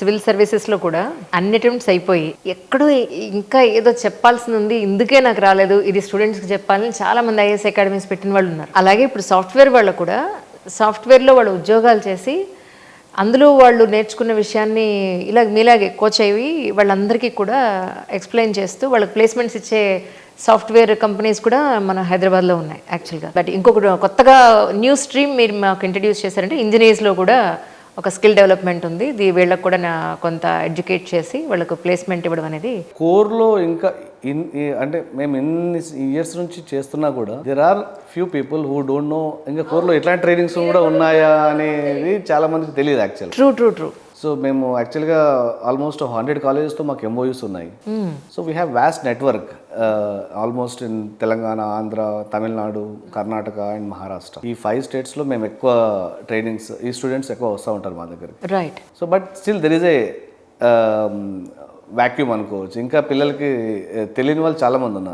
Civil సర్వీసెస్లో కూడా అన్ని అటెంప్ట్స్ అయిపోయి ఎక్కడో ఇంకా ఏదో చెప్పాల్సింది ఉంది ఇందుకే నాకు రాలేదు ఇది స్టూడెంట్స్కి చెప్పాలని చాలా మంది ఐఏఎస్ అకాడమీస్ పెట్టిన వాళ్ళు ఉన్నారు. అలాగే ఇప్పుడు సాఫ్ట్వేర్ వాళ్ళు కూడా సాఫ్ట్వేర్లో వాళ్ళు ఉద్యోగాలు చేసి అందులో వాళ్ళు నేర్చుకున్న విషయాన్ని ఇలా మీలాగే కోచ్ అయ్యి వాళ్ళందరికీ కూడా ఎక్స్ప్లెయిన్ చేస్తూ వాళ్ళకి ప్లేస్మెంట్స్ ఇచ్చే సాఫ్ట్వేర్ కంపెనీస్ కూడా మన హైదరాబాద్లో ఉన్నాయి యాక్చువల్గా బట్ ఇంకొకటి కొత్తగా న్యూ స్ట్రీమ్ మీరు మాకు ఇంట్రడ్యూస్ చేశారంటే ఇంజనీర్స్లో కూడా ఒక స్కిల్ డెవలప్మెంట్ ఉంది. ఇది వీళ్ళకి కూడా నా కొంత ఎడ్యుకేట్ చేసి వాళ్ళకు ప్లేస్మెంట్ ఇవ్వడం అనేది కోర్లో ఇంకా ఇన్ అంటే మేము ఇన్ని ఇయర్స్ నుంచి చేస్తున్నా కూడా there are few people who don't know ఇంకా కోర్లో ఎట్లాంటి ట్రైనింగ్స్ కూడా ఉన్నాయా అనేది చాలా మందికి తెలియదు actual true true true so మేము యాక్చువల్గా ఆల్మోస్ట్ హండ్రెడ్ కాలేజెస్తో మాకు ఎంఓయూస్ ఉన్నాయి. So we have vast network almost in Telangana Andhra Tamil Nadu Karnataka and Maharashtra. ఈ ఫైవ్ స్టేట్స్లో మేము ఎక్కువ ట్రైనింగ్స్ ఈ స్టూడెంట్స్ ఎక్కువ వస్తూ ఉంటారు మా దగ్గరికి. Right so but still there is a vacuum um, అనుకోవచ్చు. ఇంకా పిల్లలకి తెలియని వాళ్ళు చాలా మంది ఉన్నారు.